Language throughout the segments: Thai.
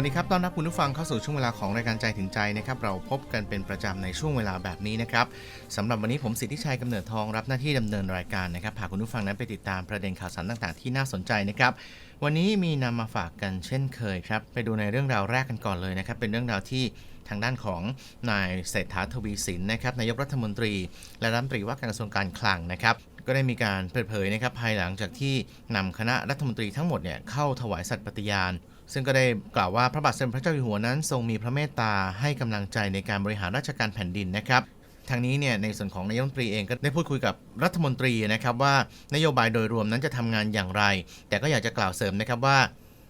วัสดีครับ ต้อนรับคุณผู้ฟังเข้าสู่ช่วงเวลาของรายการใจถึงใจนะครับ เราพบกันเป็นประจำในช่วงเวลาแบบนี้นะครับสำหรับวันนี้ผมสิทธิชัยกำเนิดทองรับหน้าที่ดำเนินรายการนะครับ พาคุณผู้ฟังนั้นไปติดตามประเด็นข่าวสารต่างๆ ที่น่าสนใจนะครับ วันนี้มีนำมาฝากกันเช่นเคยครับ ไปดูในเรื่องราวแรกกันก่อนเลยนะครับ เป็นเรื่องราวที่ทางด้านของนายเศรษฐาทวีสินนะครับ นายกรัฐมนตรี และรัฐมนตรีว่าการกระทรวงการคลังนะครับก็ได้มีการเปิดเผยนะครับภายหลังจากที่นำคณะรัฐมนตรีทั้งหมดเนี่ยเข้าถวายสัตย์ปฏิญาณ ซึ่งก็ได้กล่าวว่าพระบาทสมเด็จพระเจ้าอยู่หัวนั้น ทรงมีพระเมตตาให้กำลังใจในการบริหารราชการแผ่นดินนะครับทางนี้เนี่ยในส่วนของนายกรัฐมนตรีเองก็ได้พูดคุยกับรัฐมนตรีนะครับว่านโยบายโดยรวมนั้นจะทำงานอย่างไร แต่ก็อยากจะกล่าวเสริมนะครับว่า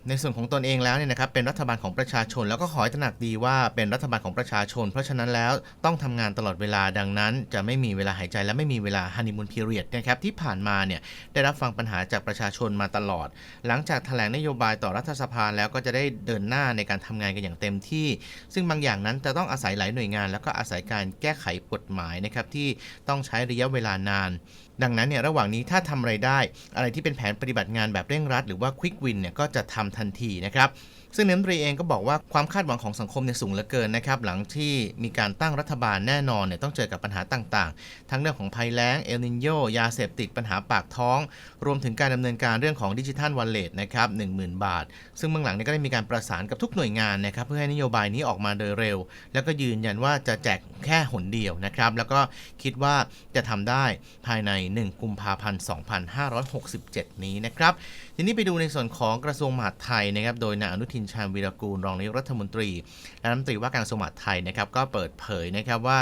ในส่วนของตนเองแล้วเนี่ยนะครับเป็นรัฐบาลของประชาชน แล้วก็ขอให้ตระหนักดีว่าเป็นรัฐบาลของประชาชน เพราะฉะนั้นแล้วต้องทำงานตลอดเวลาดังนั้น จะไม่มีเวลาหายใจและไม่มีเวลาฮันนีมูนพีเรียดนะครับที่ผ่านมาเนี่ยได้รับฟังปัญหาจากประชาชนมาตลอด หลังจากแถลงนโยบายต่อรัฐสภาแล้วก็จะได้เดินหน้าในการทำงานกันอย่างเต็มที่ ซึ่งบางอย่างนั้นจะต้องอาศัยหลายหน่วยงาน แล้วก็อาศัยการแก้ไขกฎหมายนะครับที่ต้องใช้ระยะเวลานาน ดังนั้นเนี่ยระหว่างนี้ถ้าทำอะไรได้ อะไรที่เป็นแผนปฏิบัติงานแบบเร่งรัด หรือว่าควิกวินเนี่ยก็จะทำทันทีนะครับซึ่งนายกรัฐมนตรีเองก็บอกว่าความคาดหวังของสังคมเนี่ยสูงเหลือเกินนะครับหลังที่มีการตั้งรัฐบาลแน่นอนเนี่ยต้องเจอกับปัญหาต่างๆ ทั้งเรื่องของภัยแล้งเอลนินโยยาเสพติดปัญหาปากท้อง รวมถึงการดำเนินการเรื่องของดิจิทัลวอลเล็ตนะครับ10,000บาท ซึ่งเบื้องหลังเนี่ยก็ได้มีการประสานกับทุกหน่วยงานนะครับเพื่อให้นโยบายนี้ออกมาโดยเร็ว แล้วก็ยืนยันว่าจะแจกแค่หนเดียวนะครับแล้วก็คิดว่าจะทำได้ภายใน 1 กุมภาพันธ์ 2567 นี้นะครับ ทีนี้ไปดูในส่วนของกระทรวงมหาดไทยนะครับ โดยนายอนุทินชาญวีรกูลรองนายกรัฐมนตรีและรัฐมนตรีว่าการกระทรวงมหาดไทยนะครับ ก็เปิดเผยนะครับว่า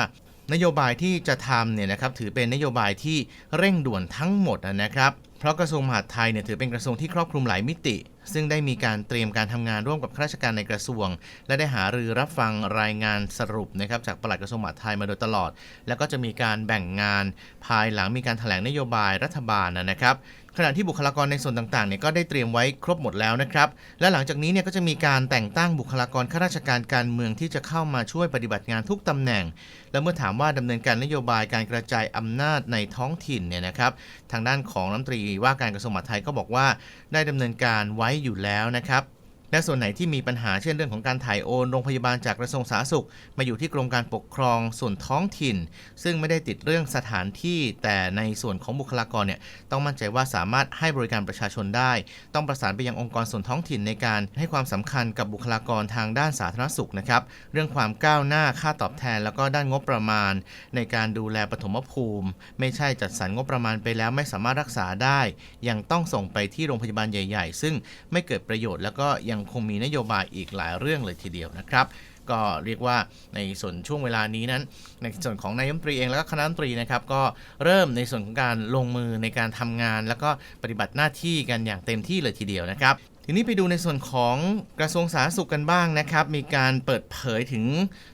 นโยบายที่จะทำเนี่ยนะครับถือเป็นนโยบายที่เร่งด่วนทั้งหมดนะครับ เพราะกระทรวงมหาดไทยเนี่ยถือเป็นกระทรวงที่ครอบคลุมหลายมิติ ซึ่งได้มีการเตรียมการทำงานร่วมกับข้าราชการในกระทรวง และได้หารือรับฟังรายงานสรุปนะครับจากปลัดกระทรวงมหาดไทยมาโดยตลอด แล้วก็จะมีการแบ่งงานภายหลังมีการแถลงนโยบายรัฐบาลนะครับ ขณะที่บุคลากรในส่วนต่างๆเนี่ยก็ได้เตรียมไว้ครบหมดแล้วนะครับ และหลังจากนี้เนี่ยก็จะมีการแต่งตั้งบุคลากรข้าราชการการเมืองที่จะเข้ามาช่วยปฏิบัติงานทุกตำแหน่ง และเมื่อถามว่าดำเนินการนโยบายการกระจายอำนาจในท้องถิ่นเนี่ยนะครับ ทางด้านของรัฐมนตรีว่าการกระทรวงมหาดไทยก็บอกว่า ได้ดำเนินการไว้อยู่แล้วนะครับ และส่วนไหนที่มีปัญหาเช่นเรื่องของการถ่ายโอนโรงพยาบาลจากกระทรวงสาธารณสุข มาอยู่ที่กรมการปกครองส่วนท้องถิ่น ซึ่งไม่ได้ติดเรื่องสถานที่ แต่ในส่วนของบุคลากรเนี่ยต้องมั่นใจว่าสามารถให้บริการประชาชนได้ ต้องประสานไปยังองค์กรส่วนท้องถิ่นในการให้ความสำคัญกับบุคลากรทางด้านสาธารณสุขนะครับเรื่องความก้าวหน้าค่าตอบแทน แล้วก็ด้านงบประมาณ ในการดูแลปฐมภูมิ ไม่ใช่จัดสรรงบประมาณไปแล้วไม่สามารถรักษาได้ ยังต้องส่งไปที่โรงพยาบาลใหญ่ ๆ ซึ่งไม่เกิดประโยชน์แล้วก็ยังคงมีนโยบายอีกหลายเรื่องเลยทีเดียวนะครับก็เรียกว่าในส่วนช่วงเวลานี้นั้น ในส่วนของนายมนตรีเองแล้วก็คณะมนตรีนะครับก็เริ่มในส่วนของการลงมือในการทำงาน แล้วก็ปฏิบัติหน้าที่กันอย่างเต็มที่เลยทีเดียวนะครับ ทีนี้ไปดูในส่วนของกระทรวงสาธารณสุขกันบ้างนะครับ มีการเปิดเผยถึง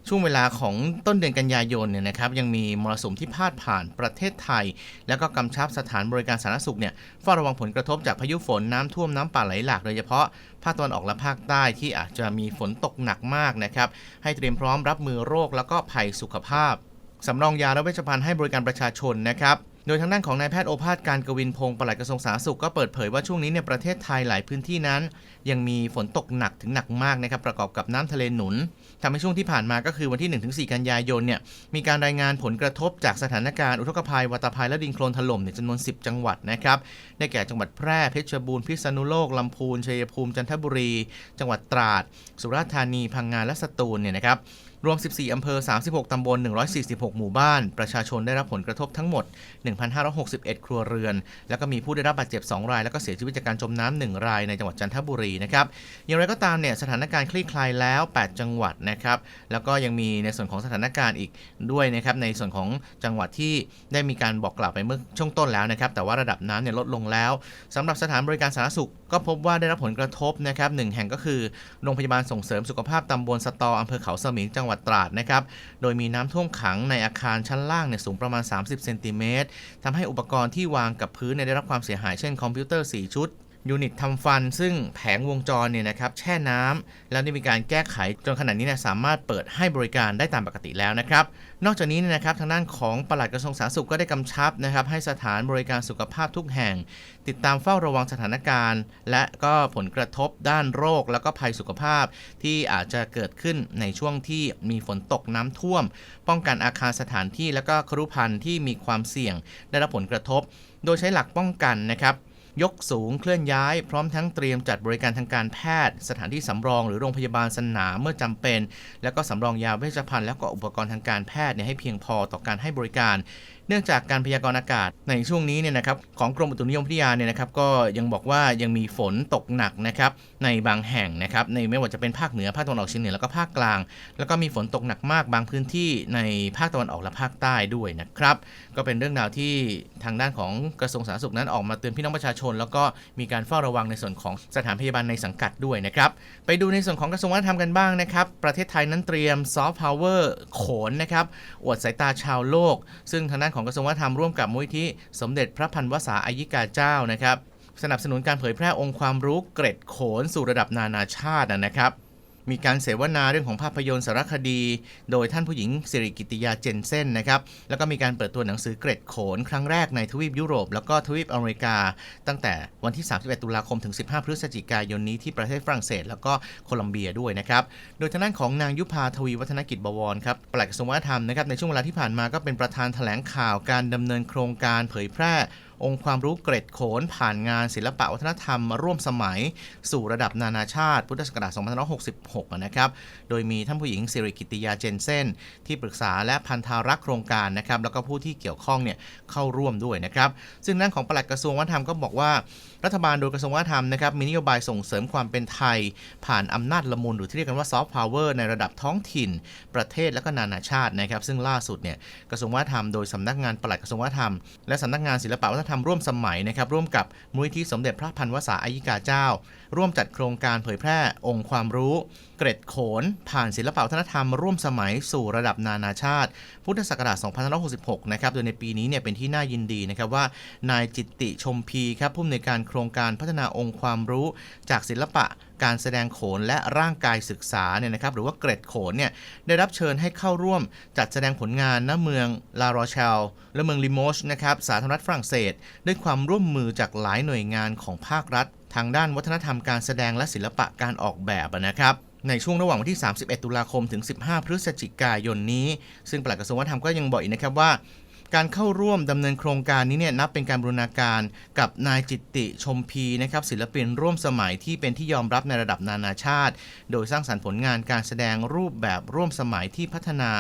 ช่วงเวลาของต้นเดือนกันยายนเนี่ยนะครับ ยังมีมรสุมที่พาดผ่านประเทศไทย แล้วก็กำชับสถานบริการสาธารณสุขเนี่ยเฝ้าระวังผลกระทบจากพายุฝนน้ำท่วมน้ำป่าไหลหลาก โดยเฉพาะภาคตะวันออกและภาคใต้ที่อาจจะมีฝนตกหนักมากนะครับ ให้เตรียมพร้อมรับมือโรคแล้วก็ภัยสุขภาพสำรองยาและเวชภัณฑ์ให้บริการประชาชนนะครับ โดยทางด้านของนายแพทย์โอภาสการกวินพงศ์ปลัดกระทรวงสาธารณสุขก็เปิดเผยว่าช่วงนี้เนี่ยประเทศไทยหลายพื้นที่นั้น ยังมีฝนตกหนักถึงหนักมากนะครับประกอบกับน้ำทะเลหนุนทำให้ช่วงที่ผ่านมาก็คือวันที่ 1-4 กันยายนเนี่ยมีการรายงานผลกระทบจากสถานการณ์อุทกภัยวัตภัยและดินโคลนถล่มเนี่ยจำนวน 10 จังหวัดนะครับได้แก่จังหวัดแพร่เพชรบูรณ์พิษณุโลกลำพูนชัยภูมิจันทบุรี จังหวัดตราด สุราษฎร์ธานีพังงาและสตูลเนี่ยนะครับ รวม 14 อำเภอ 36 ตำบล 146 หมู่บ้าน ประชาชนได้รับผลกระทบทั้งหมด 1,561 ครัวเรือน แล้วก็มีผู้ได้รับบาดเจ็บ 2 ราย แล้วก็เสียชีวิตจากการจมน้ำ1รายในจังหวัดจันทบุรีนะครับ อย่างไรก็ตามเนี่ยสถานการณ์คลี่คลายแล้ว 8 จังหวัดนะครับ แล้วก็ยังมีในส่วนของสถานการณ์อีกด้วยนะครับ ในส่วนของจังหวัดที่ได้มีการบอกกล่าวไปเมื่อช่วงต้นแล้วนะครับ แต่ว่าระดับน้ำเนี่ยลดลงแล้วสำหรับสถานบริการสาธารณสุขก็พบว่าได้รับผลกระทบนะครับหนึ่งแห่งก็คือโรงพยาบาลส่งเสริมสุขภาพตำบลสตออำเภอเขาสมิงจังหวัดตราดนะครับ โดยมีน้ำท่วมขังในอาคารชั้นล่างเนี่ยสูงประมาณ 30 เซนติเมตรทำให้อุปกรณ์ที่วางกับพื้นเนี่ยได้รับความเสียหายเช่นคอมพิวเตอร์ 4 ชุด ยูนิตทำฟัน ซึ่งแผงวงจรเนี่ยนะครับแช่น้ำแล้วได้มีการแก้ไขจนขณะนี้เนี่ยสามารถเปิดให้บริการได้ตามปกติแล้วนะครับ นอกจากนี้เนี่ยนะครับทางด้านของปลัดกระทรวงสาธารณสุขก็ได้กำชับนะครับให้สถานบริการสุขภาพทุกแห่ง ติดตามเฝ้าระวังสถานการณ์ และก็ผลกระทบด้านโรค แล้วก็ภัยสุขภาพ ที่อาจจะเกิดขึ้นในช่วงที่มีฝนตกน้ำท่วม ป้องกันอาคารสถานที่และก็ครุพันธ์ที่มีความเสี่ยง ได้รับผลกระทบ โดยใช้หลักป้องกันนะครับ ยกสูงเคลื่อนย้าย พร้อมทั้งเตรียมจัดบริการทางการแพทย์ สถานที่สำรองหรือโรงพยาบาลสนามเมื่อจำเป็น แล้วก็สำรองยาเวชภัณฑ์แล้วก็อุปกรณ์ทางการแพทย์เนี่ยให้เพียงพอต่อการให้บริการเนื่องจากการพยากรณ์อากาศในช่วงนี้เนี่ยนะครับของกรมอุตุนิยมวิทยาเนี่ยนะครับก็ยังบอกว่ายังมีฝนตกหนักนะครับในบางแห่งนะครับในไม่ว่าจะเป็นภาคเหนือภาคตะวันออกเฉียงเหนือแล้วก็ภาคกลาง แล้วก็มีฝนตกหนักมากบางพื้นที่ในภาคตะวันออกและภาคใต้ด้วยนะครับก็เป็นเรื่องราวที่ทางด้านของกระทรวงสาธารณสุขนั้นออกมาเตือนพี่น้องประชาชน แล้วก็มีการเฝ้าระวังในส่วนของสถานพยาบาลในสังกัดด้วยนะครับไปดูในส่วนของกระทรวงวัฒนธรรมกันบ้างนะครับประเทศไทยนั้นเตรียมซอฟต์พาวเวอร์โขนนะครับอวดสายตาชาวโลก ซึ่งทางด้านของกระทรวงวัฒนธรรมร่วมกับมูลนิธิสมเด็จพระพันวษาอายิกาเจ้านะครับสนับสนุนการเผยแพร่องค์ความรู้เกร็ดโขนสู่ระดับนานาชาตินะครับ มีการเสวนาเรื่องของภาพยนตร์สารคดี โดยท่านผู้หญิงสิริกิติยาเจนเซนนะครับ แล้วก็มีการเปิดตัวหนังสือเกร็ดโขน ครั้งแรกในทวีปยุโรป แล้วก็ทวีปอเมริกา ตั้งแต่วันที่ 31 ตุลาคมถึง 15 พฤศจิกายนนี้ที่ประเทศฝรั่งเศส แล้วก็โคลัมเบียด้วยนะครับ โดยทางด้านของนางยุพาทวีวัฒนกิจบวรครับปลัดกระทรวงวัฒนธรรมนะครับในช่วงเวลาที่ผ่านมาก็เป็นประธานแถลงข่าวการดำเนินโครงการเผยแพร่องค์ความรู้เกร็ดโขนผ่านงานศิลปะวัฒนธรรมร่วมสมัย สู่ระดับนานาชาติ พุทธศักราช2566 นะครับ โดยมีท่านผู้หญิงสิริกิติยาเจนเซนที่ปรึกษาและพันธารักษ์โครงการนะครับ แล้วก็ผู้ที่เกี่ยวข้องเนี่ยเข้าร่วมด้วยนะครับ ซึ่งด้านของปลัดกระทรวงวัฒนธรรมก็บอกว่ารัฐบาลโดยกระทรวงวัฒนธรรมนะครับมีนโยบายส่งเสริมความเป็นไทย ผ่านอำนาจละมุนหรือที่เรียกกันว่าซอฟต์พาวเวอร์ในระดับท้องถิ่น ประเทศและก็นานาชาตินะครับ ซึ่งล่าสุดเนี่ยกระทรวงวัฒนธรรมโดยสำนักงานปลัดกระทรวงวัฒนธรรมและสำนักงานศิลปวัฒนธรรมร่วมสมัยนะครับร่วมกับมูลนิธิสมเด็จพระพันวษาอายิกาเจ้า ร่วมจัดโครงการเผยแพร่องค์ความรู้ เกร็ดโขน ผ่านศิลปวัฒนธรรมร่วมสมัยสู่ระดับนานาชาติ พุทธศักราช2566 นะครับโดยในปีนี้เนี่ยเป็นที่น่ายินดีนะครับว่านายจิตติชมพีครับผู้อำนวยการโครงการพัฒนาองค์ความรู้จากศิลปะ การแสดงโขนและร่างกายศึกษาเนี่ยนะครับหรือว่าเกรดโขนเนี่ยได้รับเชิญให้เข้าร่วมจัดแสดงผลงานณเมืองลาโรเชลและเมืองลิโมชนะครับสาธารณรัฐฝรั่งเศส ด้วยความร่วมมือจากหลายหน่วยงานของภาครัฐ ทางด้านวัฒนธรรมการแสดงและศิลปะการออกแบบนะครับในช่วงระหว่างวันที่ 31 ตุลาคม ถึง 15 พฤศจิกายนนี้ ซึ่งปลัดกระทรวงวัฒนธรรมก็ยังบอกอีกนะครับว่า การเข้าร่วมดำเนินโครงการนี้เนี่ยนับเป็นการบูรณาการกับนายจิตติชมพีนะครับศิลปินร่วมสมัยที่เป็นที่ยอมรับในระดับนานาชาติ โดยสร้างสรรค์ผลงานการแสดงรูปแบบร่วมสมัยที่พัฒนา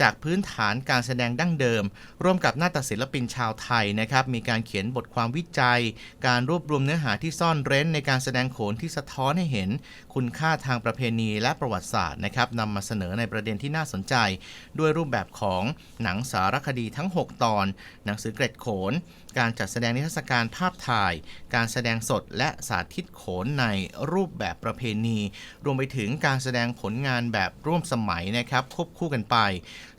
จากพื้นฐานการแสดงดั้งเดิม ร่วมกับนาฏศิลปินชาวไทยนะครับมีการเขียนบทความวิจัย การรวบรวมเนื้อหาที่ซ่อนเร้นในการแสดงโขนที่สะท้อนให้เห็น คุณค่าทางประเพณีและประวัติศาสตร์นะครับนำมาเสนอในประเด็นที่น่าสนใจ ด้วยรูปแบบของหนังสารคดีทั้ง 6 ตอน หนังสือเกร็ดโขน การจัดแสดงนิทรรศการภาพถ่าย การแสดงสดและสาธิตโขนในรูปแบบประเพณี รวมไปถึงการแสดงผลงานแบบร่วมสมัยนะครับควบคู่กันไป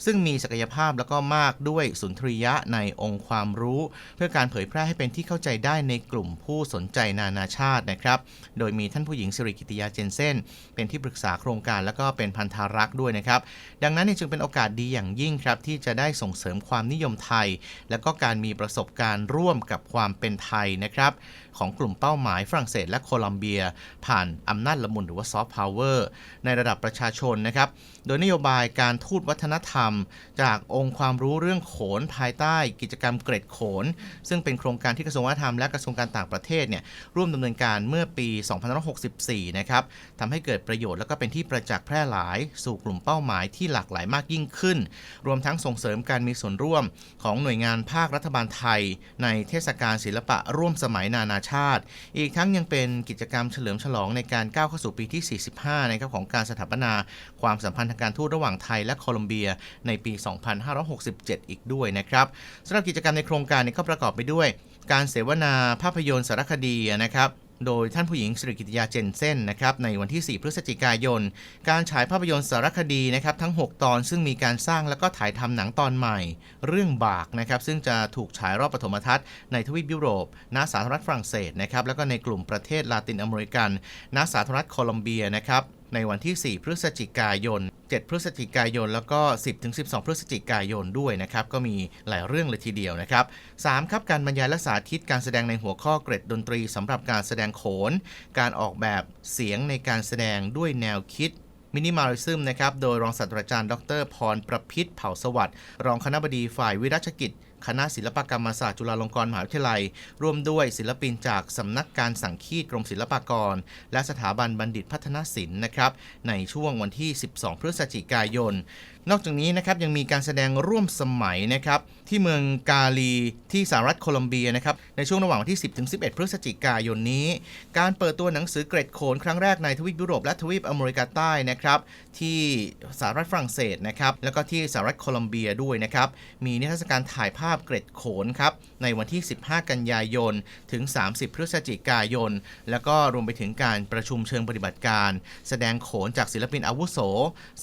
ซึ่งมีศักยภาพแล้วก็มากด้วยสุนทรียะในองค์ความรู้ เพื่อการเผยแพร่ให้เป็นที่เข้าใจได้ในกลุ่มผู้สนใจนานาชาตินะครับโดยมีท่านผู้หญิงสิริกิติยาเจนเซนเป็นที่ปรึกษาโครงการแล้วก็เป็นพันธารักษ์ด้วยนะครับดังนั้นนจึงเป็นโอกาสดีอย่างยิ่งครับที่จะได้ส่งเสริมความนิยมไทย และก็การมีประสบการณ์ร่วมกับความเป็นไทยนะครับ ของกลุ่มเป้าหมายฝรั่งเศสและโคลัมเบีย ผ่านอำนาจละมุนหรือว่าซอฟต์พาวเวอร์ในระดับประชาชนนะครับ โดยนโยบายการทูตวัฒนธรรม จากองค์ความรู้เรื่องโขนภายใต้กิจกรรมเกรดโขน ซึ่งเป็นโครงการที่กระทรวงวัฒนธรรมและกระทรวงการต่างประเทศเนี่ยร่วมดำเนินการเมื่อปี2564 นะครับทำให้เกิดประโยชน์แล้วก็เป็นที่ประจักษ์แพร่หลาย สู่กลุ่มเป้าหมายที่หลากหลายมากยิ่งขึ้น รวมทั้งส่งเสริมการมีส่วนร่วมของหน่วยงานภาครัฐบาลไทย ในเทศกาลศิลปะร่วมสมัยนานาชาติ อีกทั้งยังเป็นกิจกรรมเฉลิมฉลองในการก้าวเข้าสู่ปีที่ 45 นะครับของการสถาปนาความสัมพันธ์ทางการทูตระหว่างไทยและโคลอมเบียในปี 2567 อีกด้วยนะครับสำหรับกิจกรรมในโครงการนี้ก็ประกอบไปด้วย การเสวนาภาพยนตร์สารคดีนะครับ โดยท่านผู้หญิงสิริกิติยาเจนเซนนะครับในวันที่ 4 พฤศจิกายน การฉายภาพยนตร์สารคดีนะครับทั้ง 6 ตอนซึ่งมีการสร้างแล้วก็ถ่ายทำหนังตอนใหม่ เรื่องบากนะครับซึ่งจะถูกฉายรอบปฐมทัศน์ในทวีปยุโรปณสาธารณรัฐฝรั่งเศสนะครับแล้วก็ในกลุ่มประเทศลาตินอเมริกันณสาธารณรัฐโคลอมเบียนะครับในวันที่ 4 พฤศจิกายน 7 พฤศจิกายน แล้วก็ 10-12 พฤศจิกายนด้วยนะครับ ก็มีหลายเรื่องเลยทีเดียวนะครับ 3. ครับการบรรยายและสาธิตการแสดงในหัวข้อเกร็ดดนตรีสำหรับการแสดงโขน การออกแบบเสียงในการแสดงด้วยแนวคิดมินิม a ลิซึมนะครับ โดยรองศาสตราจารย์ ดร พรประพิษเผ่าสวัสดิ์รองคณบดีฝ่ายวิรัชกิจ คณะศิลปกรรมศาสตร์จุฬาลงกรณ์มหาวิทยาลัย ร่วมด้วยศิลปินจากสำนักการสังคีตกรมศิลปากร และสถาบันบัณฑิตพัฒนศิลป์นะครับในช่วงวันที่ 12 พฤศจิกายน นอกจากนี้นะครับยังมีการแสดงร่วมสมัยนะครับที่เมืองกาลีที่สหรัฐโคลอมเบียนะครับในช่วงระหว่างวันที่ 10 ถึง 11 พฤศจิกายนนี้ การเปิดตัวหนังสือเกรดโขนครั้งแรกในทวีปยุโรปและทวีปอเมริกาใต้นะครับที่สหรัฐฝรั่งเศสนะครับแล้วก็ที่สหรัฐโคลอมเบียด้วยนะครับมีนิทรรศการถ่ายภาพเกรดโขนครับในวันที่ 15 กันยายน ถึง 30 พฤศจิกายน แล้วก็รวมไปถึงการประชุมเชิงปฏิบัติการ แสดงโขนจากศิลปินอาวุโส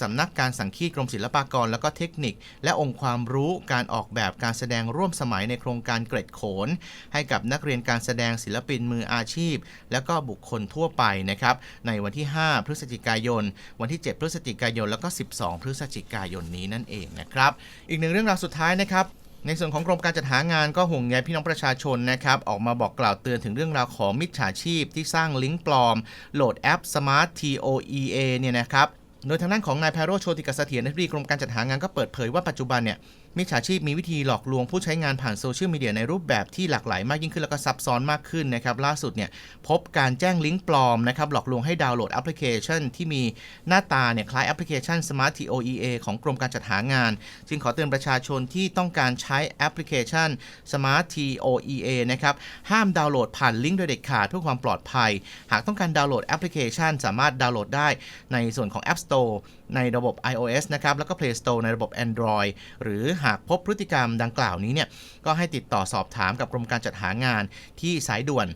สำนักการสังคีตกรมศิลปปากรแล้วก็เทคนิค และองค์ความรู้การออกแบบการแสดงร่วมสมัยในโครงการเกร็ดโขน ให้กับนักเรียนการแสดงศิลปินมืออาชีพ และก็บุคคลทั่วไปนะครับในวันที่ 5 พฤศจิกายน วันที่ 7 พฤศจิกายน แล้วก็ 12 พฤศจิกายนนี้นั่นเองนะครับ อีกหนึ่งเรื่องราวสุดท้ายนะครับในส่วนของกรมการจัดหางานก็ห่วงใยพี่น้องประชาชนนะครับ ออกมาบอกกล่าวเตือนถึงเรื่องราวของมิจฉาชีพที่สร้างลิงก์ปลอม โหลดแอป Smart TOEA เนี่ยนะครับ โดยทางด้านของนายไพโรโชติกเสถียรอธิบดีกรมการจัดหางานก็เปิดเผยว่าปัจจุบันเนี่ย มิจฉาชีพมีวิธีหลอกลวงผู้ใช้งานผ่านโซเชียลมีเดียในรูปแบบที่หลากหลายมากยิ่งขึ้นแล้วก็ซับซ้อนมากขึ้นนะครับล่าสุดเนี่ยพบการแจ้งลิงก์ปลอมนะครับหลอกลวงให้ดาวน์โหลดแอปพลิเคชัน ที่มีหน้าตาเนี่ยคล้ายแอปพลิเคชัน Smart TOEA ของกรมการจัดหางาน จึงขอเตือนประชาชนที่ต้องการใช้แอปพลิเคชัน Smart TOEA นะครับห้ามดาวน์โหลดผ่านลิงก์โดยเด็ดขาดเพื่อความปลอดภัย หากต้องการดาวน์โหลดแอปพลิเคชัน สามารถดาวน์โหลดได้ในส่วนของ App Store ในระบบ iOS นะครับแล้วก็ Play Store ในระบบ Android หรือหากพบพฤติกรรมดังกล่าวนี้เนี่ยก็ให้ติดต่อสอบถามกับกรมการจัดหางานที่สายด่วน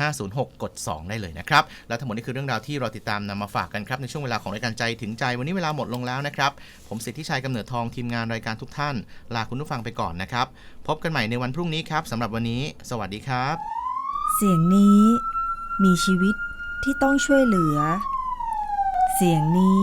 1506 กด 2 ได้เลยนะครับ และทั้งหมดนี้คือเรื่องราวที่เราติดตามนำมาฝากกันครับ ในช่วงเวลาของรายการใจถึงใจ วันนี้เวลาหมดลงแล้วนะครับ ผมสิทธิชัยกำเนิดทองทีมงานรายการทุกท่าน ลาคุณผู้ฟังไปก่อนนะครับ พบกันใหม่ในวันพรุ่งนี้ครับสำหรับวันนี้ สวัสดีครับ เสียงนี้มีชีวิตที่ต้องช่วยเหลือ เสียงนี้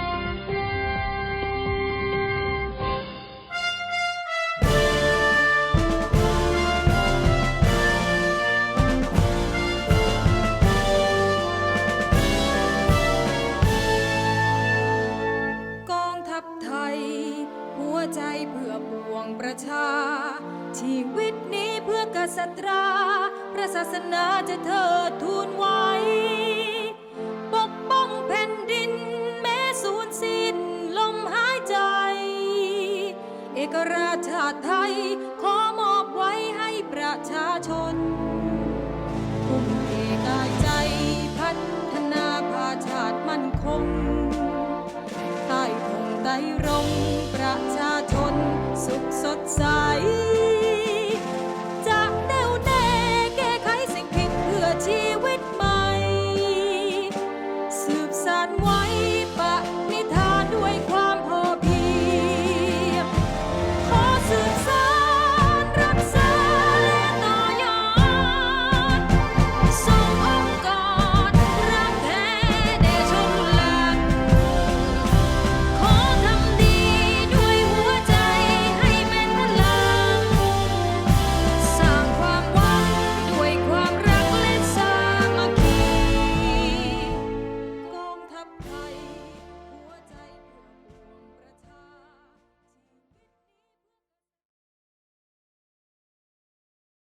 ประชา ชีวิตนี้เพื่อกษัตราพระศาสนาจะเทิดทูนไว้ ปกป้องแผ่นดินแม้สูญสิ้นลมหายใจ เอกราชชาติไทย ขอมอบไว้ให้ประชาชนทุ่มเทกายใจพัฒนาพาชาติมั่นคง ใต้ธงไตรรงประชา สุขสดใส